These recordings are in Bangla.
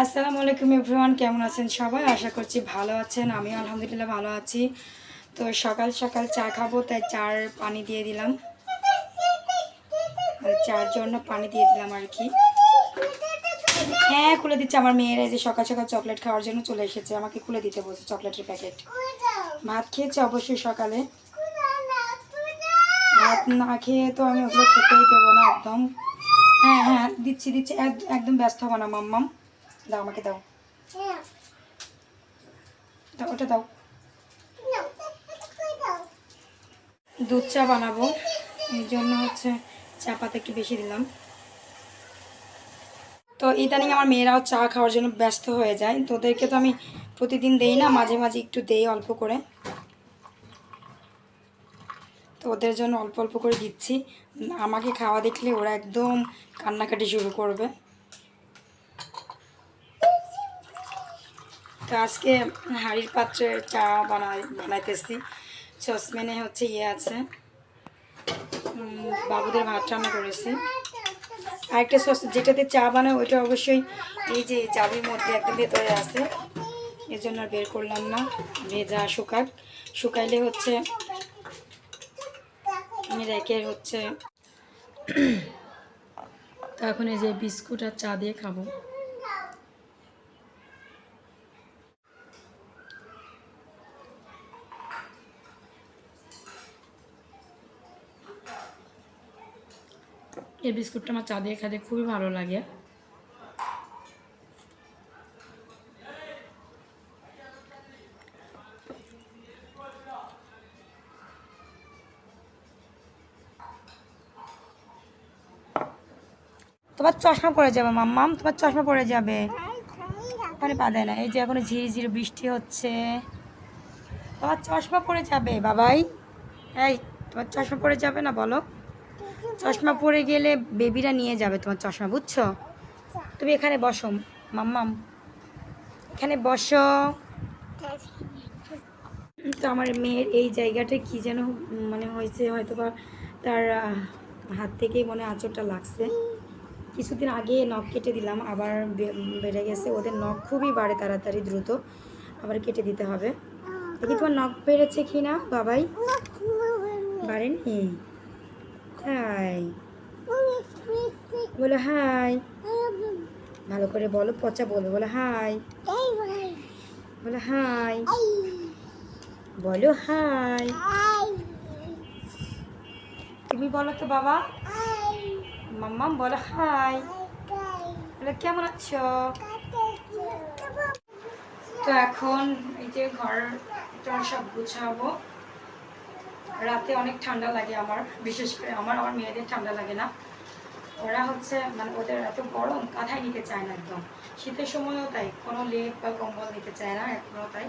আসসালামু আলাইকুম এভরিওয়ান, কেমন আছেন সবাই? আশা করছি ভালো আছেন। আমি আলহামদুলিল্লাহ ভালো আছি। তো সকাল সকাল চা খাব, তাই চার পানি দিয়ে দিলাম। চার জন্য পানি দিয়ে দিলাম আর কি। হ্যাঁ খুলে দিচ্ছে আমার মেয়েরা যে সকাল সকাল চকলেট খাওয়ার জন্য চলে এসেছে। আমাকে খুলে দিতে বলছে চকলেটের প্যাকেট। ভাত খেয়েছে অবশ্যই সকালে। ভাত না খেয়ে তো আমি ওগুলো খেতেই দেবো না একদম। হ্যাঁ হ্যাঁ দিচ্ছি দিচ্ছি। এক- একদম ব্যস্ত হব না, মাম্মাম। দাও আমাকে দাও। দাও ওটা দাও। দুধ চা বানাবো। এই জন্য হচ্ছে চা পাতা একটু বেশি দিলাম। তো ইদানিং আমার মেয়েরাও চা খাওয়ার জন্য ব্যস্ত হয়ে যায়। তো ওদেরকে তো আমি প্রতিদিন দেই না মাঝে মাঝে একটু দেই অল্প করে। তো ওদের জন্য অল্প অল্প করে দিচ্ছি। আমাকে খাওয়া দেখলে ওরা একদম কান্নাকাটি শুরু করবে। তো আজকে হাঁড়ির পাত্রে চা বানাই, বানাইতেছি। সসম্যানে হচ্ছে ইয়ে আছে। বাবুদের ভাত রান্না করেছি। আরেকটা সস যেটাতে চা বানায় ওইটা অবশ্যই এই যে চাবির মধ্যে একটা ভেতরে আছে। এর জন্য বের করলাম না। ভেজা শুকাক। শুকাইলে হচ্ছে, আমি রেখে হচ্ছে, তো এখন এই যে বিস্কুট আর চা দিয়ে খাব। এই বিস্কুটটা আমার চা দিয়ে খেতে খুবই ভালো লাগে। তোমার চশমা পড়ে যাবে, মাম্মাম। তোমার চশমা পড়ে যাবে। ওখানে পা দেয় না। এই যে এখন ঝিরিঝিরি বৃষ্টি হচ্ছে। তোমার চশমা পড়ে যাবে, বাবাই। এই, তোমার চশমা পড়ে যাবে না বলো? চশমা পরে গেলে বেবিরা নিয়ে যাবে তোমার চশমা, বুঝছ? তুমি এখানে বসো, মাম্মাম। এখানে বসো। তো আমার মেয়ের এই জায়গাটা কি যেন মানে হয়েছে হয়তো বা তার হাত থেকেই মনে আঁচড়টা লাগছে। কিছুদিন আগে নখ কেটে দিলাম, আবার বেড়ে গেছে। ওদের নখ খুবই বাড়ে তাড়াতাড়ি, দ্রুত। আবার কেটে দিতে হবে। দেখি তোমার নখ বেড়েছে কি না বাবাই। বাড়েনি? হাই। বলো হাই। ভালো করে বলো পচা বলবে বলো হাই। বলো হাই। বলো হাই। তুমি বলো তো বাবা। মাম্মাম বলো হাই। বলো কেমন আছো? তো এখন এই যে ঘর সব গুছাবো। রাতে অনেক ঠান্ডা লাগে আমার, বিশেষ করে আমার আমার মেয়েদের ঠান্ডা লাগে না। ওরা হচ্ছে মানে ওদের এত গরম, কাঁথায় নিতে চায় না একদম। শীতের সময়ও তাই, কোনো লেপ বা কম্বল নিতে চায় না এখনও তাই।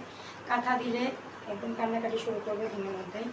কাঁথা দিলে একদম কান্নাকাটি শুরু করবে ঘুমের মধ্যেই।